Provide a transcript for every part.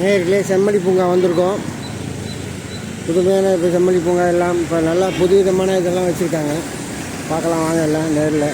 நேர்களே செம்மடி பூங்கா வந்திருக்கோம். புதுமையான இப்போ செம்மடி பூங்கா எல்லாம் இப்போ நல்லா புதுவிதமான இதெல்லாம் வச்சுருக்காங்க. பார்க்கலாம் வாங்க எல்லாம் நேரில்.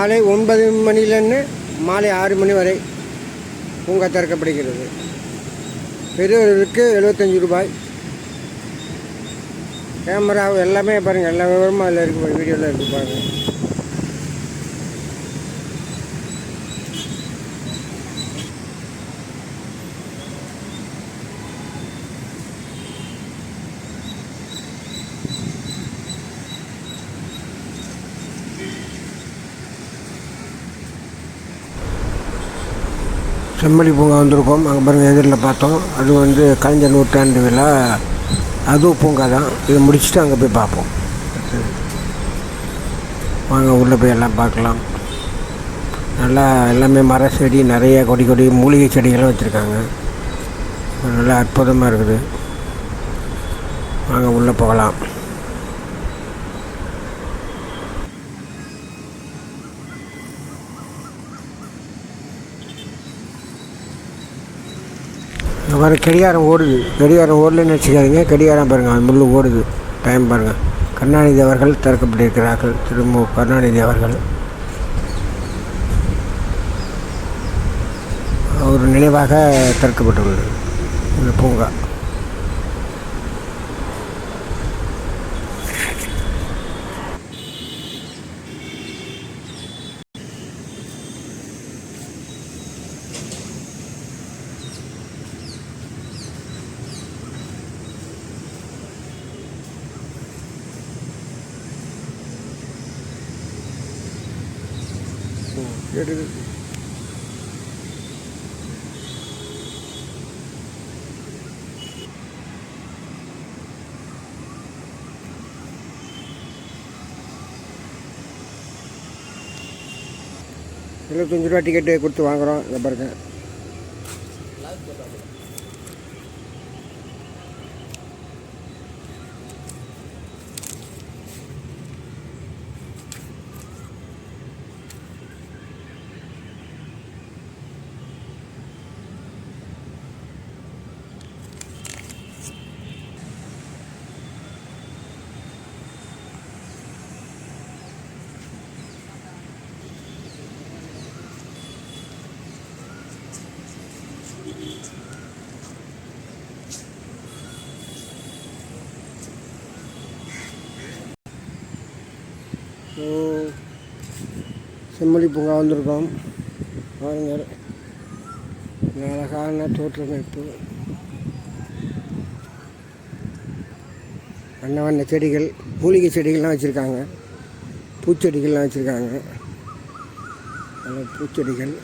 காலை ஒன்பது மணிலேருந்து மாலை ஆறு மணி வரை பூங்கா திறக்கப்படுகிறது. பெரியவர்களுக்கு எழுபத்தஞ்சி ரூபாய். கேமரா எல்லாமே பாருங்கள் எல்லா விவரமும் அதில் இருக்குது வீடியோவில் இருக்குது பாருங்கள் செம்மொழி பூங்கா வந்திருக்கோம். அங்கே பாருங்கள் எதிரில் பார்த்தோம். அது வந்து கலைஞர் நூற்றாண்டு விழா. அதுவும் பூங்கா தான். இதை முடிச்சுட்டு அங்கே போய் பார்ப்போம். வாங்க உள்ளே போய் எல்லாம் பார்க்கலாம். நல்லா எல்லாமே மர செடி நிறைய கொடி கொடி மூலிகை செடிகளும் வச்சுருக்காங்க. நல்லா அற்புதமாக இருக்குது. வாங்க உள்ளே போகலாம். வர கடிகாரம் ஓடுது. கடிகாரம் ஓடலன்னு வச்சுக்காதீங்க. கடிகாரம் பாருங்கள் அது முள்ளு ஓடுது. டைம் பாருங்கள் கருணாநிதி அவர்கள் திறக்கப்பட்டிருக்கிறார்கள். திரும்ப கருணாநிதி அவர்கள். ஒரு நினைவாக திறக்கப்பட்டுள்ளது. இந்த பூங்கா. கேட்டுக்கிட்டு இருபத்தஞ்சி ரூபா டிக்கெட்டு கொடுத்து வாங்குகிறோம் இந்த பாருங்க. ஸோ செம்மொழி பூங்கா வந்திருக்கோம். பாருங்கள். அழகான தோற்றமைப்பு. வண்ண வண்ண செடிகள் மூலிகை செடிகள்லாம் வச்சுருக்காங்க. பூச்செடிகள்லாம் வச்சுருக்காங்க. பூச்செடிகள்.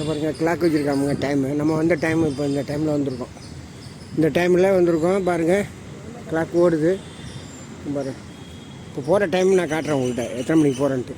இங்கே பாருங்கள் கிளாக் வச்சுருக்காங்க டைமு நம்ம வந்த டைம் இப்போ இந்த டைமில் வந்திருக்கோம். இந்த டைமில் வந்திருக்கோம் பாருங்கள் கிளாக் ஓடுது. பாருங்கள் இப்போ போகிற டைம் நான் காட்டுறேன் உங்கள்கிட்ட எத்தனை மணிக்கு போகிறேன்ட்டு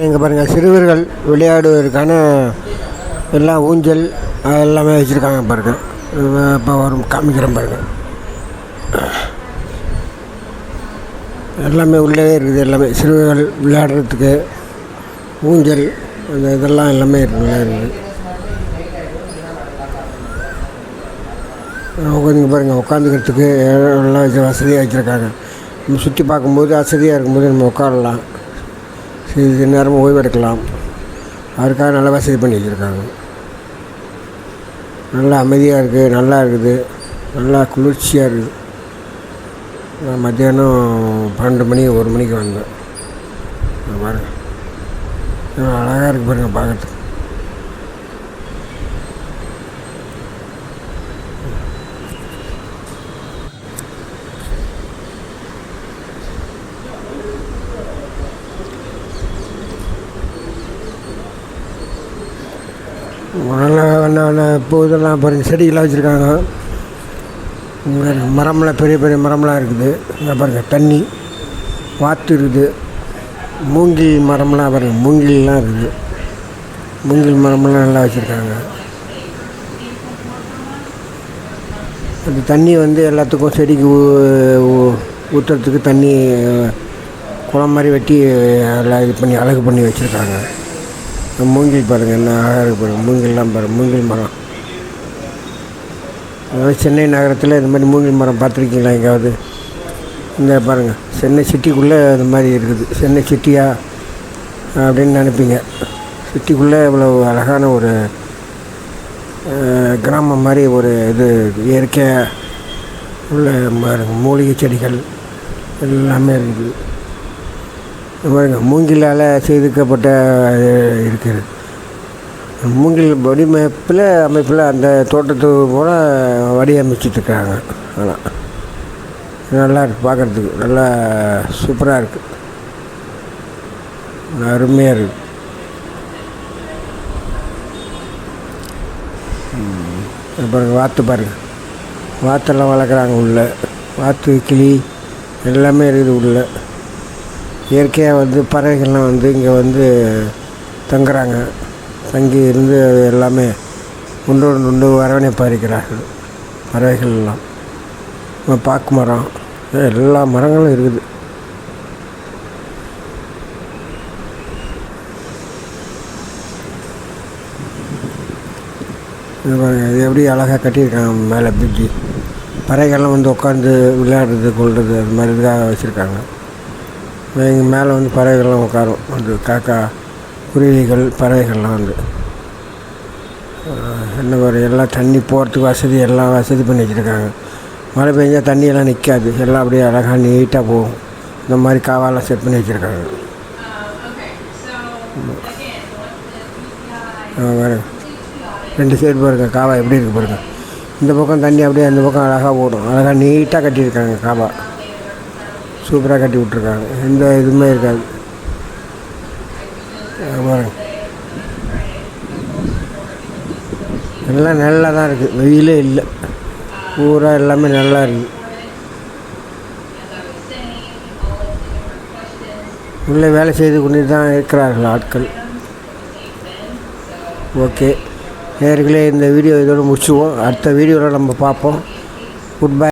இங்கே பாருங்கள் சிறுவர்கள் விளையாடுவதற்கான எல்லா ஊஞ்சல் எல்லாமே வச்சுருக்காங்க பாருங்கள் இப்போ வரும் காமிக்கிறேன் பாருங்கள் எல்லாமே உள்ளே இருக்குது எல்லாமே. சிறுவர்கள் விளையாடுறதுக்கு ஊஞ்சல் அந்த இதெல்லாம் எல்லாமே இருக்குது இருக்குது. உட்காந்து பாருங்கள் உட்காந்துக்கிறதுக்கு எல்லாம் வசதியாக வச்சுருக்காங்க. நம்ம சுற்றி பார்க்கும்போது வசதியாக இருக்கும்போது நம்ம உட்காரலாம். சிறிது நேரம் ஓய்வெடுக்கலாம். அதுக்காக நல்ல வசதி பண்ணி வச்சுருக்காங்க. நல்லா அமைதியாக இருக்குது நல்லா இருக்குது. நல்லா குளிர்ச்சியாக இருக்குது நான் மத்தியானம் பன்னெண்டு மணி ஒரு மணிக்கு வந்தேன். பாருங்கள் அழகாக இருக்குது பாருங்கள் பார்க்கறதுக்கு. நல்லா என்ன இப்போ இதெல்லாம் பாருங்கள் செடிகள்லாம் வச்சுருக்காங்க. மரம்லாம் பெரிய பெரிய மரம்லாம் இருக்குது. இங்கே பாருங்கள் தண்ணி வாத்து இருக்குது. மூங்கில் மரம்லாம் பாருங்கள் மூங்கில்லாம் இருக்குது. மூங்கில் மரம்லாம் நல்லா வச்சுருக்காங்க. அந்த தண்ணி வந்து எல்லாத்துக்கும் செடிக்கு ஊ- ஊற்றுறதுக்கு தண்ணி குளம் மாதிரி வெட்டி எல்லாம் இது பண்ணி அழகு பண்ணி வச்சுருக்காங்க. மூங்கில் பாருங்கள் என்ன அழகாக இருக்கு பாருங்கள் மூங்கில்லாம் பாருங்கள் மூங்கில் மரம். அதாவது சென்னை நகரத்தில் இந்த மாதிரி மூங்கில் மரம் பார்த்துருக்கீங்களா எங்கேயாவது? இந்த பாருங்கள் சென்னை சிட்டிக்குள்ளே இந்த மாதிரி இருக்குது. சென்னை சிட்டியா அப்படின்னு நினைப்பீங்க. சிட்டிக்குள்ளே இவ்வளோ அழகான ஒரு கிராமம் மாதிரி ஒரு இது இயற்கையாக உள்ள மூலிகை செடிகள் எல்லாமே இருக்குது. மூங்கிலால் செய்துக்கப்பட்ட இருக்கிறது. இருக்குது மூங்கில் வடிவமைப்பில் அமைப்பில் அந்த தோட்டத்து போல வடிவமைச்சிட்ருக்காங்க. ஆனால் நல்லா இருக்குது பார்க்குறதுக்கு நல்லா சூப்பராக இருக்குது அருமையாக இருக்குது பாருங்கள் வாத்து பாருங்கள் வாத்தெல்லாம் வளர்க்குறாங்க உள்ள. வாத்து கிளி எல்லாமே இருக்குது உள்ளே. இயற்கையாக வந்து பறவைகள்லாம் வந்து இங்கே வந்து தங்குறாங்க. தங்கி இருந்து அது எல்லாமே ஒன்றோடு ஒன்று வரவணைப்பாக இருக்கிறார்கள். பறவைகள்லாம். பாக்கு மரம் எல்லா மரங்களும் இருக்குது. இது இது எப்படி அழகாக கட்டியிருக்காங்க மேலே பிரிட்ஜி. பறவைகள்லாம் வந்து உட்காந்து விளையாடுறது கொள்வது அது மாதிரி இதுக்காக வச்சுருக்காங்க. எங்கள் மேலே வந்து பறவைகள்லாம் உட்காரும். வந்து காக்கா குருவிகள் பறவைகள்லாம் வந்து. என்ன ஒரு எல்லாம் தண்ணி போகிறதுக்கு வசதி எல்லாம் வசதி பண்ணி வச்சுருக்காங்க. மழை பெஞ்சால் தண்ணியெல்லாம் நிற்காது எல்லாம் அப்படியே அழகாக நீட்டாக போகும். இந்த மாதிரி காவாலாம் செட் பண்ணி வச்சுருக்காங்க. வேறு. ரெண்டு சைடு பாருங்க காவா எப்படி இருக்குது பாருங்க. இந்த பக்கம் தண்ணி அப்படியே அந்த பக்கம் அழகாக ஓடும். அழகாக நீட்டாக கட்டியிருக்காங்க காவா. சூப்பராக கட்டி விட்ருக்காங்க எந்த இதுவுமே இருக்காது. பாருங்க. எல்லாம் நல்லா தான் இருக்குது வெயிலே இல்லை. பூரா எல்லாமே நல்லா இருக்குது உள்ளே வேலை செய்து கொண்டு தான் இருக்கிறார்கள் ஆட்கள். ஓகே. நேர்களே இந்த வீடியோ இதோடு முடிச்சுவோம் அடுத்த வீடியோவில் நம்ம பார்ப்போம். Good bye